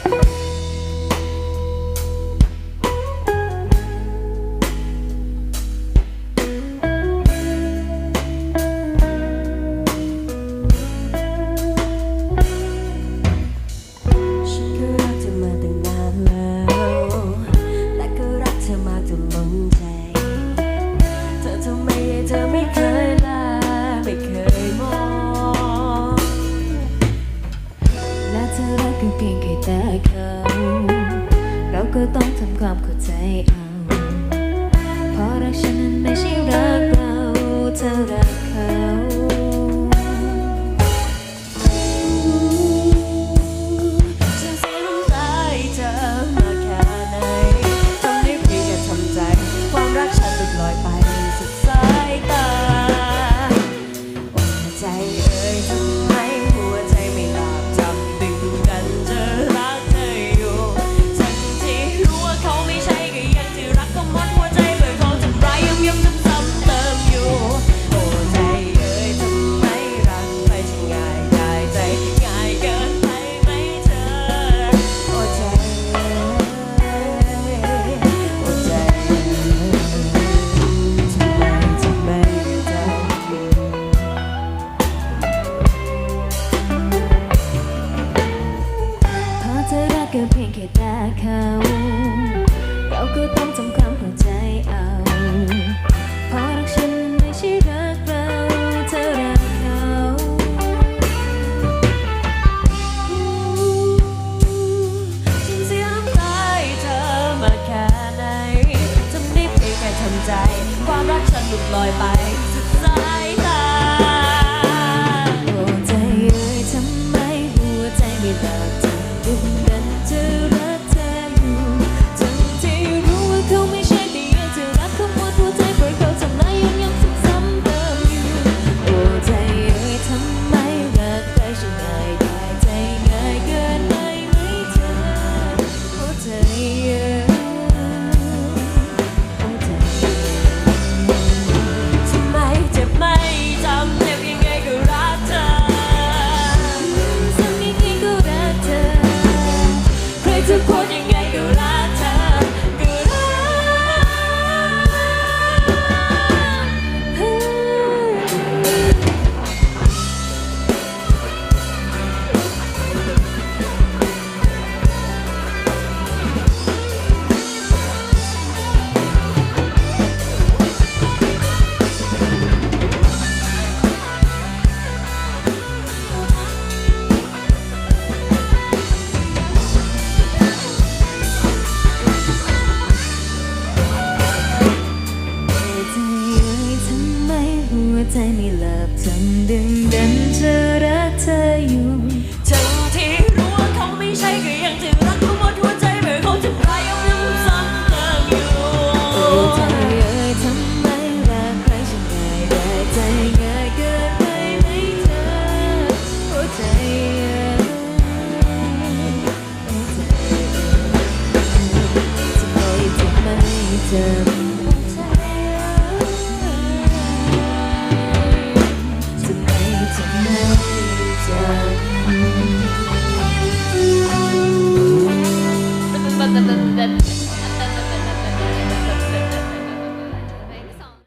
ฉั เพียงแต่เขาเราก็ต้องทำความเข้าใจเอาเพราะรักฉันนั้นไม่ใช่รักเราเธอรักเขาฉันเสียน้ำตาให้เธอมาแค่ไหนทำได้พียงแค่ทำใจความรักฉันหลุดลอยไปสุดสายตาใจ ก็ต้องทำความเข้าใจเอาเพราะรักฉันไม่ใช่รักเราเธอรักเขา ฉันเสียน้ำตาให้เธอมาแค่ไหนทำได้เพียงแค่ทำใจ ความรักฉันหลุดลอยไป ใใจไม่หลับทำดึงดันจะรักเธออยู่ทั้งที่รู้ว่าเขาไม่ใช่ก็ยังจะรักเขาหมดหัวใจเมื่อเขาจะพยายามย้ำซ้ำเติมอยู่หัวใจเอ่ยทำไมรักใครช่างง่ายได้ใจง่ายเกินไปไหมเธอหัวใจเอ่ยหัวใจเอ่ยทำไมทำไมเธอ